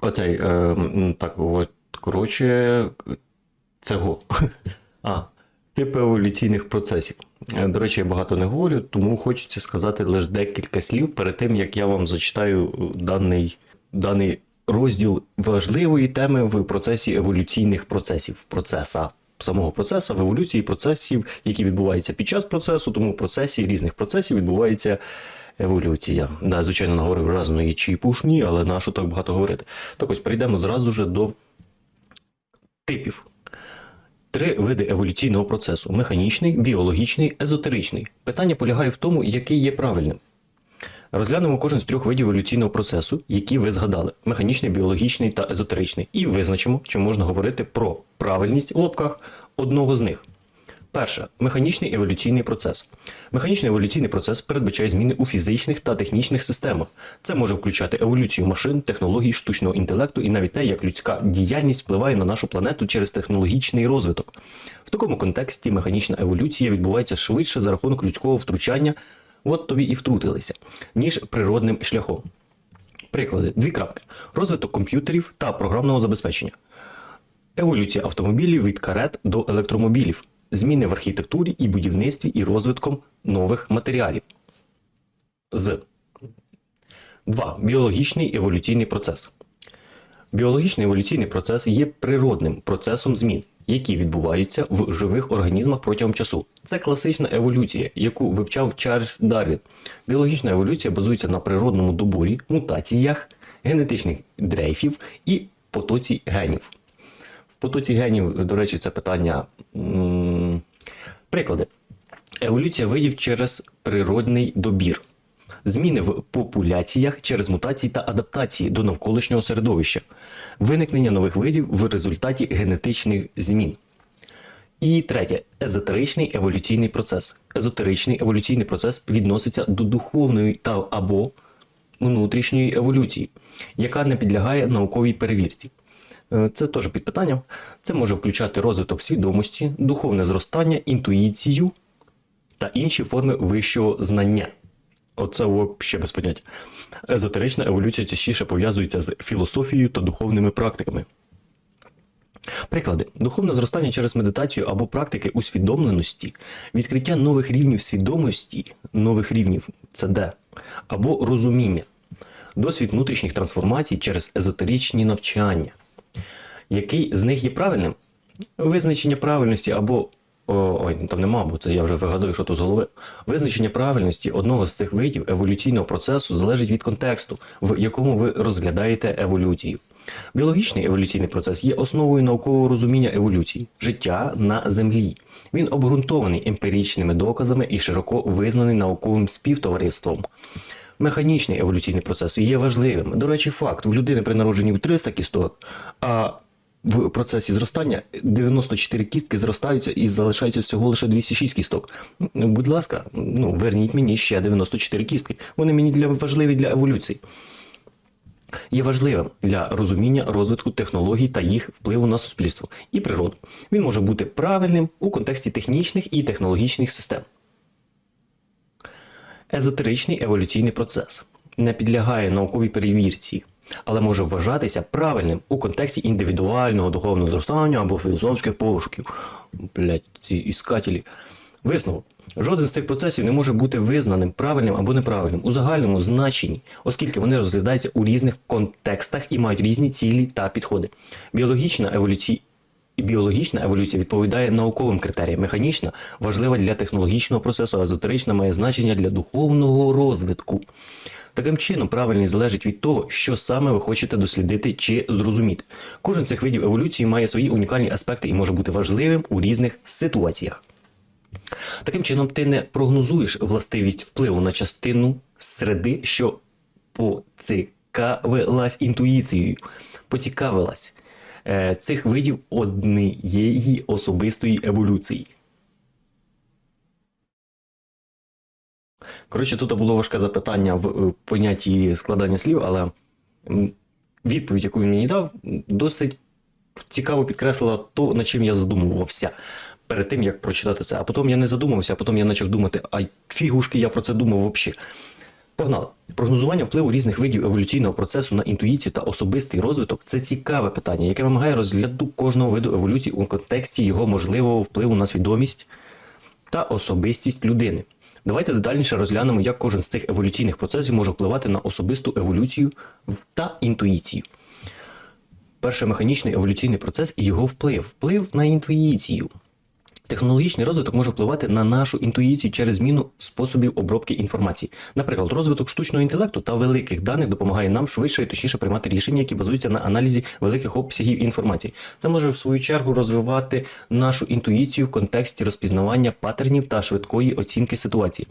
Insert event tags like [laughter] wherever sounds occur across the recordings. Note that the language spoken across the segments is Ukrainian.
Оцей, е, так, от, коротше, цього. [laughs] А, типи еволюційних процесів. Е, До речі, я багато не говорю, тому хочеться сказати лише декілька слів перед тим, як я вам зачитаю е, даний, даний розділ важливої теми в процесі еволюційних процесів, процеса. Самого процесу, в еволюції процесів, які відбуваються під час процесу, тому в процесі різних процесів відбувається еволюція. Да, звичайно, наговорив разної чи пушні, але на що так багато говорити. Так ось перейдемо зразу же до типів. Три види еволюційного процесу: механічний, біологічний, езотеричний. Питання полягає в тому, який є правильним. Розглянемо кожен з трьох видів еволюційного процесу, які ви згадали: механічний, біологічний та езотеричний, і визначимо, чи можна говорити про правильність в лобках одного з них. Перше механічний еволюційний процес. Механічний еволюційний процес передбачає зміни у фізичних та технічних системах. Це може включати еволюцію машин, технологій, штучного інтелекту і навіть те, як людська діяльність впливає на нашу планету через технологічний розвиток. В такому контексті механічна еволюція відбувається швидше за рахунок людського втручання, от тобі і втрутилися, ніж природним шляхом. Приклади: дві крапки: розвиток комп'ютерів та програмного забезпечення. Еволюція автомобілів від карет до електромобілів, зміни в архітектурі і будівництві і розвитком нових матеріалів. З 2. Біологічний еволюційний процес. Біологічний еволюційний процес є природним процесом змін, які відбуваються в живих організмах протягом часу. Це класична еволюція, яку вивчав Чарльз Дарвін. Біологічна еволюція базується на природному доборі, мутаціях, генетичних дрейфів і потоці генів. В потоці генів, до речі, це питання. Приклади. Еволюція видів через природний добір. Зміни в популяціях через мутації та адаптації до навколишнього середовища, виникнення нових видів в результаті генетичних змін. І третє езотеричний еволюційний процес. Езотеричний еволюційний процес відноситься до духовної та або внутрішньої еволюції, яка не підлягає науковій перевірці. Е, Це теж під питанням. Це може включати розвиток свідомості, духовне зростання, інтуїцію та інші форми вищого знання. Оце взагалі без поняття. Езотерична еволюція частіше пов'язується з філософією та духовними практиками. Приклади: духовне зростання через медитацію або практики усвідомленості, відкриття нових рівнів свідомості, нових рівнів це де, або розуміння, досвід внутрішніх трансформацій через езотеричні навчання. Який з них є правильним? Визначення правильності або. Ой, там нема, бо це я вже вигадую, що то з голови. Визначення правильності одного з цих видів еволюційного процесу залежить від контексту, в якому ви розглядаєте еволюцію. Біологічний еволюційний процес є основою наукового розуміння еволюції, життя на землі. Він обґрунтований емпіричними доказами і широко визнаний науковим співтовариством. Механічний еволюційний процес є важливим. До речі, факт: в людини при народженні 300 кісток, а в процесі зростання 94 кістки зростаються і залишається всього лише 206 кісток. Будь ласка, ну верніть мені ще 94 кістки. Вони мені для важливі для еволюції. Є важливим для розуміння розвитку технологій та їх впливу на суспільство і природу. Він може бути правильним у контексті технічних і технологічних систем. Езотеричний еволюційний процес не підлягає науковій перевірці, але може вважатися правильним у контексті індивідуального духовного зростання або філософських пошуків. Блять, ці іскателі. Висновок. Жоден з цих процесів не може бути визнаним правильним або неправильним у загальному значенні, оскільки вони розглядаються у різних контекстах і мають різні цілі та підходи. Біологічна еволюція Біологічна еволюція відповідає науковим критеріям. Механічна важлива для технологічного процесу, а езотерична має значення для духовного розвитку. Таким чином, правильність залежить від того, що саме ви хочете дослідити чи зрозуміти. Кожен з цих видів еволюції має свої унікальні аспекти і може бути важливим у різних ситуаціях. Таким чином, ти не прогнозуєш властивість впливу на частину середи, що поцікавилась інтуїцією, поцікавилась е, цих видів однієї особистої еволюції. Коротше, тут було важке запитання в е, понятті складання слів, але відповідь, яку він мені дав, досить цікаво підкреслила то, над чим я задумувався перед тим, як прочитати це. А потім я не задумався, а потім я почав думати, а фігушки я про це думав взагалі. Погнали. Прогнозування впливу різних видів еволюційного процесу на інтуїцію та особистий розвиток це цікаве питання, яке вимагає розгляду кожного виду еволюції у контексті його можливого впливу на свідомість та особистість людини. Давайте детальніше розглянемо, як кожен з цих еволюційних процесів може впливати на особисту еволюцію та інтуїцію. Перший механічний еволюційний процес і його вплив. Вплив на інтуїцію. Технологічний розвиток може впливати на нашу інтуїцію через зміну способів обробки інформації. Наприклад, розвиток штучного інтелекту та великих даних допомагає нам швидше і точніше приймати рішення, які базуються на аналізі великих обсягів інформації. Це може в свою чергу розвивати нашу інтуїцію в контексті розпізнавання паттернів та швидкої оцінки ситуації.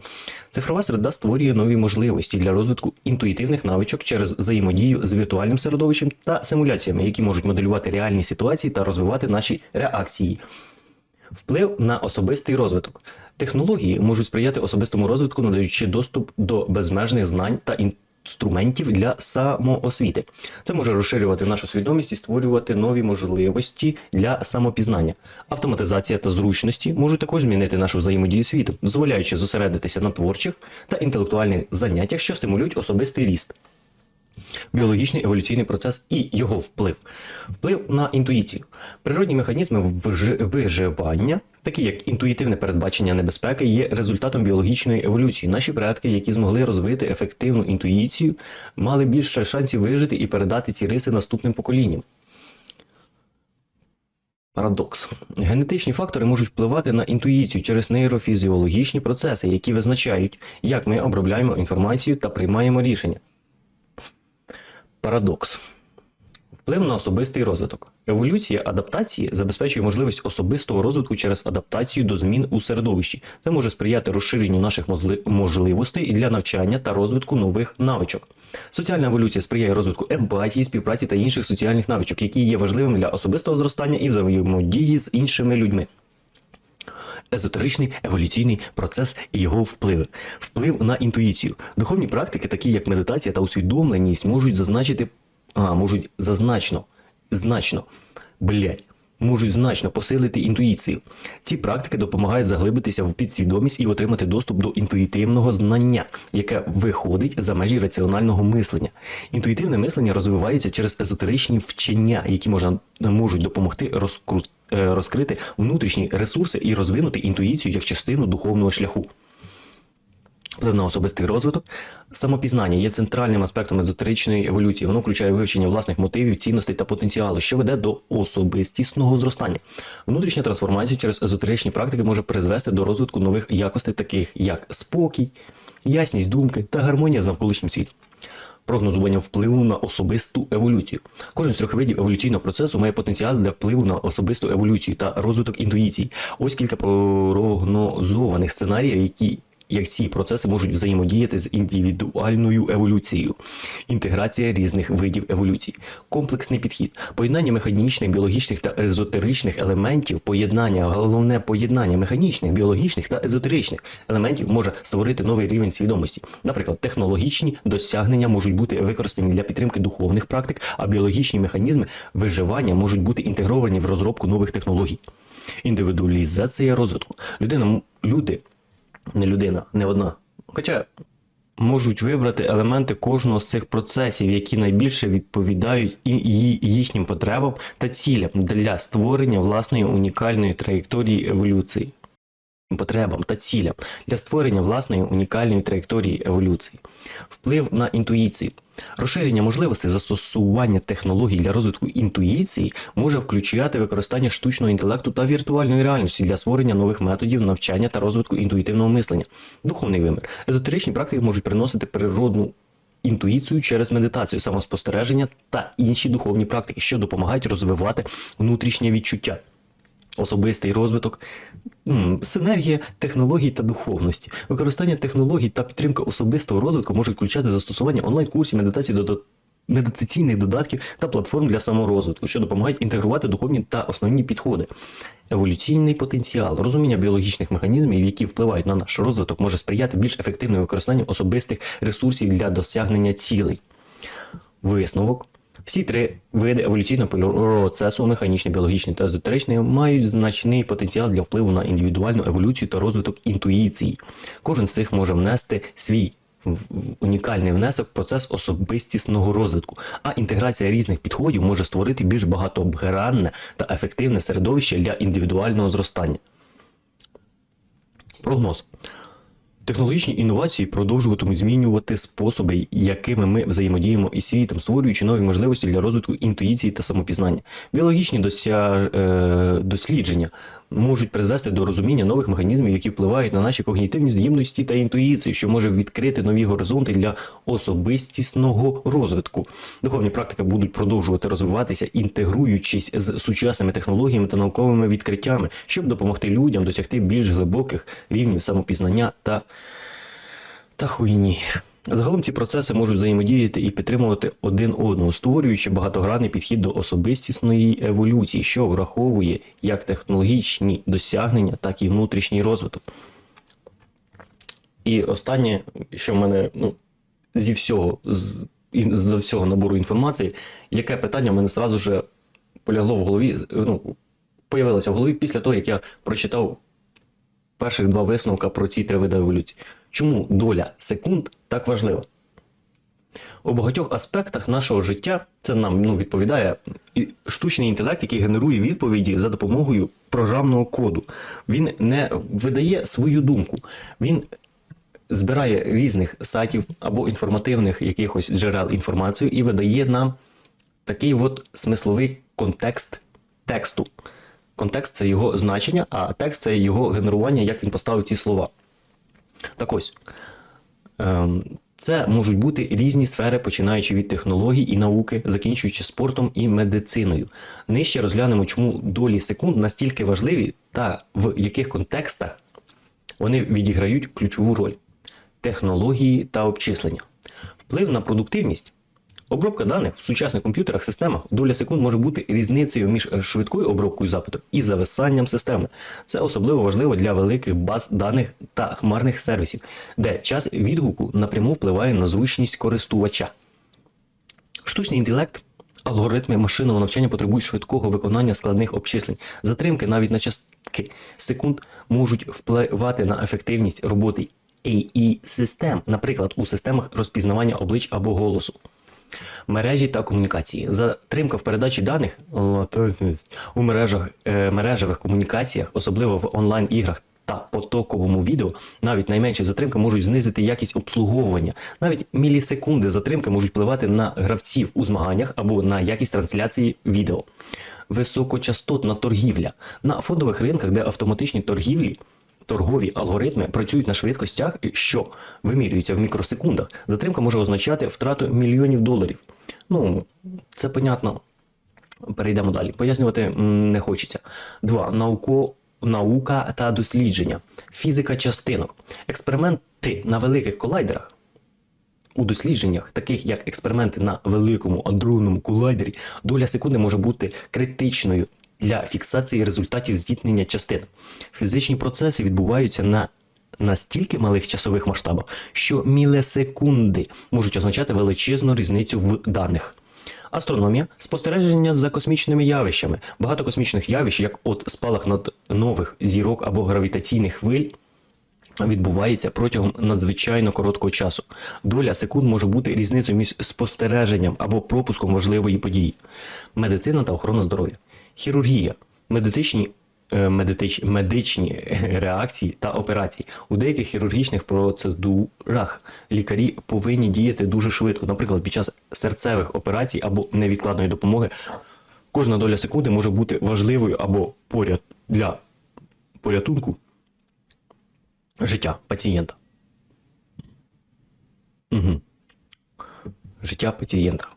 Цифрова середа створює нові можливості для розвитку інтуїтивних навичок через взаємодію з віртуальним середовищем та симуляціями, які можуть моделювати реальні ситуації та розвивати наші реакції. Вплив на особистий розвиток. Технології можуть сприяти особистому розвитку, надаючи доступ до безмежних знань та інструментів для самоосвіти. Це може розширювати нашу свідомість і створювати нові можливості для самопізнання. Автоматизація та зручності можуть також змінити нашу взаємодію з світом, дозволяючи зосередитися на творчих та інтелектуальних заняттях, що стимулюють особистий ріст біологічний еволюційний процес і його вплив. Вплив на інтуїцію. Природні механізми виживання, такі як інтуїтивне передбачення небезпеки, є результатом біологічної еволюції. Наші предки, які змогли розвити ефективну інтуїцію, мали більше шансів вижити і передати ці риси наступним поколінням. Парадокс. Генетичні фактори можуть впливати на інтуїцію через нейрофізіологічні процеси, які визначають, як ми обробляємо інформацію та приймаємо рішення. Парадокс. Вплив на особистий розвиток. Еволюція адаптації забезпечує можливість особистого розвитку через адаптацію до змін у середовищі. Це може сприяти розширенню наших можливостей для навчання та розвитку нових навичок. Соціальна еволюція сприяє розвитку емпатії, співпраці та інших соціальних навичок, які є важливими для особистого зростання і взаємодії з іншими людьми. Езотеричний еволюційний процес і його впливи. Вплив на інтуїцію. Духовні практики, такі як медитація та усвідомленість, можуть зазначити, а, можуть зазначно, значно, блядь, можуть значно посилити інтуїцію. Ці практики допомагають заглибитися в підсвідомість і отримати доступ до інтуїтивного знання, яке виходить за межі раціонального мислення. Інтуїтивне мислення розвивається через езотеричні вчення, які можна, можуть допомогти розкрутити розкрити внутрішні ресурси і розвинути інтуїцію як частину духовного шляху. Вплив на особистий розвиток. Самопізнання є центральним аспектом езотеричної еволюції. Воно включає вивчення власних мотивів, цінностей та потенціалу, що веде до особистісного зростання. Внутрішня трансформація через езотеричні практики може призвести до розвитку нових якостей, таких як спокій, ясність думки та гармонія з навколишнім світом. Прогнозування впливу на особисту еволюцію. Кожен з трьох видів еволюційного процесу має потенціал для впливу на особисту еволюцію та розвиток інтуїцій. Ось кілька прогнозованих сценаріїв, які як ці процеси можуть взаємодіяти з індивідуальною еволюцією, інтеграція різних видів еволюції, комплексний підхід, поєднання механічних, біологічних та езотеричних елементів, поєднання, головне поєднання механічних, біологічних та езотеричних елементів може створити новий рівень свідомості. Наприклад, технологічні досягнення можуть бути використані для підтримки духовних практик, а біологічні механізми виживання можуть бути інтегровані в розробку нових технологій. Індивідуалізація розвитку. Людина, люди не людина, не одна. Хоча можуть вибрати елементи кожного з цих процесів, які найбільше відповідають і їхнім потребам та цілям для створення власної унікальної траєкторії еволюції. Потребам та цілям для створення власної унікальної траєкторії еволюції, вплив на інтуїцію. Розширення можливостей застосування технологій для розвитку інтуїції може включати використання штучного інтелекту та віртуальної реальності для створення нових методів навчання та розвитку інтуїтивного мислення. Духовний вимір. Езотеричні практики можуть приносити природну інтуїцію через медитацію, самоспостереження та інші духовні практики, що допомагають розвивати внутрішнє відчуття особистий розвиток, синергія технологій та духовності. Використання технологій та підтримка особистого розвитку можуть включати застосування онлайн-курсів, медитації до медитаційних додатків та платформ для саморозвитку, що допомагають інтегрувати духовні та основні підходи. Еволюційний потенціал, розуміння біологічних механізмів, які впливають на наш розвиток, може сприяти більш ефективному використанню особистих ресурсів для досягнення цілей. Висновок. Всі три види еволюційного процесу, механічний, біологічний та езотеричний, мають значний потенціал для впливу на індивідуальну еволюцію та розвиток інтуїції. Кожен з цих може внести свій унікальний внесок в процес особистісного розвитку, а інтеграція різних підходів може створити більш багатогранне та ефективне середовище для індивідуального зростання. Прогноз. Технологічні інновації продовжуватимуть змінювати способи, якими ми взаємодіємо із світом, створюючи нові можливості для розвитку інтуїції та самопізнання. Біологічні досяж... е... дослідження можуть призвести до розуміння нових механізмів, які впливають на наші когнітивні здібності та інтуїцію, що може відкрити нові горизонти для особистісного розвитку. Духовні практики будуть продовжувати розвиватися, інтегруючись з сучасними технологіями та науковими відкриттями, щоб допомогти людям досягти більш глибоких рівнів самопізнання та, та хуйні. Загалом ці процеси можуть взаємодіяти і підтримувати один одного, створюючи багатогранний підхід до особистісної еволюції, що враховує як технологічні досягнення, так і внутрішній розвиток. І останнє, що в мене ну, зі всього, з, з всього набору інформації, яке питання в мене сразу же полягло в голові, ну, появилося в голові після того, як я прочитав перших два висновка про ці три види еволюції. Чому доля секунд так важлива? У багатьох аспектах нашого життя це нам ну, відповідає штучний інтелект, який генерує відповіді за допомогою програмного коду. Він не видає свою думку. Він збирає різних сайтів або інформативних якихось джерел інформацію і видає нам такий от смисловий контекст тексту. Контекст це його значення, а текст це його генерування, як він поставив ці слова. Так ось. Ем, Це можуть бути різні сфери, починаючи від технологій і науки, закінчуючи спортом і медициною. Нижче розглянемо, чому долі секунд настільки важливі та в яких контекстах вони відіграють ключову роль: технології та обчислення, вплив на продуктивність. Обробка даних в сучасних комп'ютерах системах доля секунд може бути різницею між е, швидкою обробкою запиту і зависанням системи. Це особливо важливо для великих баз даних та хмарних сервісів, де час відгуку напряму впливає на зручність користувача. Штучний інтелект, алгоритми машинного навчання потребують швидкого виконання складних обчислень. Затримки навіть на частки секунд можуть впливати на ефективність роботи AI-систем, наприклад, у системах розпізнавання облич або голосу. Мережі та комунікації. Затримка в передачі даних у мережах, е, мережевих комунікаціях, особливо в онлайн-іграх та потоковому відео, навіть найменші затримки можуть знизити якість обслуговування. Навіть мілісекунди затримки можуть впливати на гравців у змаганнях або на якість трансляції відео. Високочастотна торгівля на фондових ринках, де автоматичні торгівлі. Торгові алгоритми працюють на швидкостях, що вимірюються в мікросекундах. Затримка може означати втрату мільйонів доларів. Ну, це понятно. Перейдемо далі. Пояснювати не хочеться. Два. Науко, наука та дослідження. Фізика частинок. Експерименти на великих колайдерах. У дослідженнях, таких як експерименти на великому адронному колайдері, доля секунди може бути критичною для фіксації результатів зіткнення частин. Фізичні процеси відбуваються на настільки малих часових масштабах, що мілісекунди можуть означати величезну різницю в даних. Астрономія спостереження за космічними явищами. Багато космічних явищ, як от спалах над нових зірок або гравітаційних хвиль, відбувається протягом надзвичайно короткого часу. Доля секунд може бути різницею між спостереженням або пропуском важливої події. Медицина та охорона здоров'я, хірургія, медичні. Медитич, медичні [laughs] реакції та операції у деяких хірургічних процедурах лікарі повинні діяти дуже швидко. Наприклад, під час серцевих операцій або невідкладної допомоги кожна доля секунди може бути важливою або поряд для порятунку життя пацієнта. Угу. Життя пацієнта.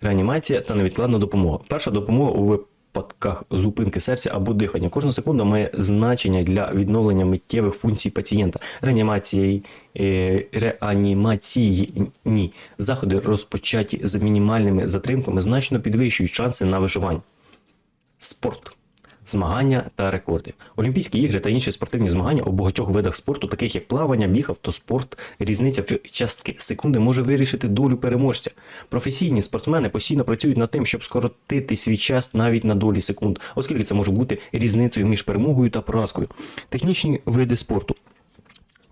Реанімація та невідкладна допомога. Перша допомога у випадках зупинки серця або дихання. Кожна секунда має значення для відновлення миттєвих функцій пацієнта. Реанімації, е, реанімації ні. Заходи розпочаті з мінімальними затримками значно підвищують шанси на виживання. Спорт. Змагання та рекорди. Олімпійські ігри та інші спортивні змагання у багатьох видах спорту, таких як плавання, біг, автоспорт, різниця в частки секунди може вирішити долю переможця. Професійні спортсмени постійно працюють над тим, щоб скоротити свій час навіть на долі секунд, оскільки це може бути різницею між перемогою та поразкою. Технічні види спорту.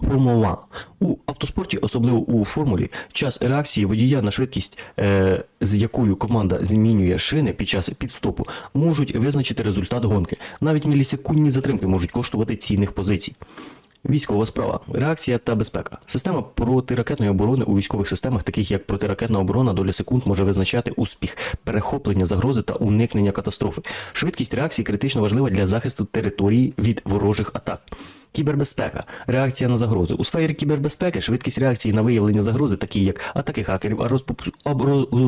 Формула 1. У автоспорті, особливо у формулі, час реакції водія на швидкість, е, з якою команда змінює шини під час підстопу, можуть визначити результат гонки. Навіть мілісекундні затримки можуть коштувати цінних позицій. Військова справа, реакція та безпека. Система протиракетної оборони у військових системах, таких як протиракетна оборона, доля секунд може визначати успіх, перехоплення загрози та уникнення катастрофи. Швидкість реакції критично важлива для захисту території від ворожих атак. Кібербезпека, реакція на загрози. У сфері кібербезпеки швидкість реакції на виявлення загрози, такі як атаки хакерів, а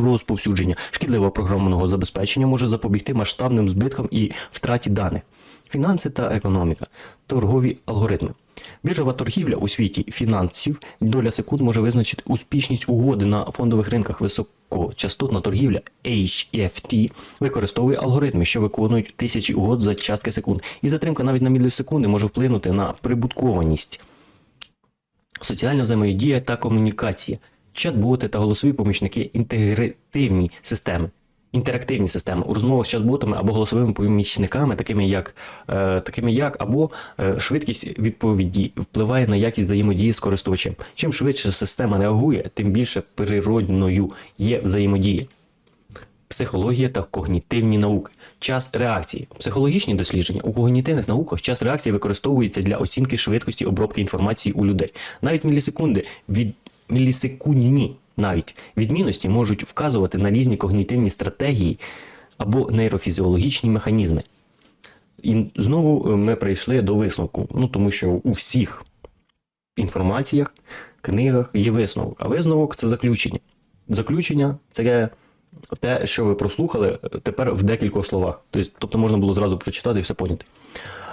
розповсюдження шкідливого програмного забезпечення може запобігти масштабним збиткам і втраті даних. Фінанси та економіка, торгові алгоритми. Біржова торгівля у світі фінансів. Доля секунд може визначити успішність угоди на фондових ринках. Високочастотна торгівля HFT використовує алгоритми, що виконують тисячі угод за частки секунд, і затримка навіть на мілісекунди може вплинути на прибуткованість. Соціальна взаємодія та комунікація, чат-боти та голосові помічники інтегративні системи. Інтерактивні системи у розмовах з чат-ботами або голосовими помічниками, такими як, е, такими як або е, швидкість відповіді впливає на якість взаємодії з користувачем. Чим швидше система реагує, тим більше природною є взаємодія. Психологія та когнітивні науки. Час реакції. Психологічні дослідження у когнітивних науках час реакції використовується для оцінки швидкості обробки інформації у людей. Навіть мілісекунди від мілісекундні навіть відмінності можуть вказувати на різні когнітивні стратегії або нейрофізіологічні механізми. І знову е, ми прийшли до висновку. Ну тому що у всіх інформаціях, книгах є висновок. А висновок це заключення. Заключення це те, що ви прослухали е, тепер в декількох словах. Тобто, тобто можна було зразу прочитати і все поняти.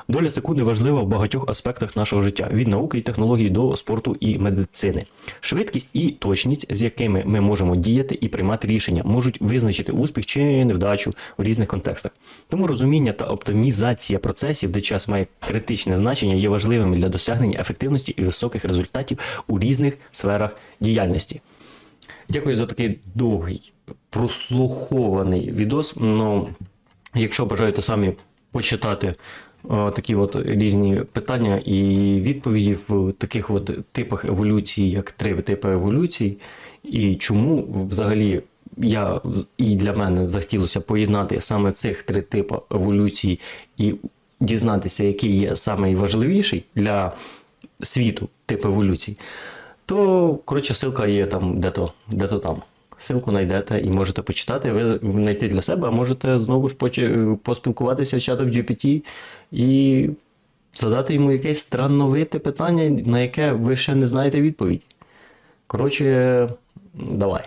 Доля секунди важлива в багатьох аспектах нашого життя: від науки і технологій до спорту і медицини. Швидкість і точність, з якими ми можемо діяти і приймати рішення, можуть визначити успіх чи невдачу у різних контекстах. Тому розуміння та оптимізація процесів, де час має критичне значення, є важливими для досягнення ефективності і високих результатів у різних сферах діяльності. Дякую за такий довгий, прослухований відос. Ну, якщо бажаєте самі почитати такі от різні питання і відповіді в таких от типах еволюції, як три типи еволюції, і чому взагалі я і для мене захотілося поєднати саме цих три типи еволюції і дізнатися, який є найважливіший для світу тип еволюції, то коротше ссылка є там де-то, де-то там. Ссылку знайдете і можете почитати, ви знайти для себе, а можете знову ж почи- поспілкуватися з чатом GPT і задати йому якесь странновите питання, на яке ви ще не знаєте відповідь. Коротше, давай.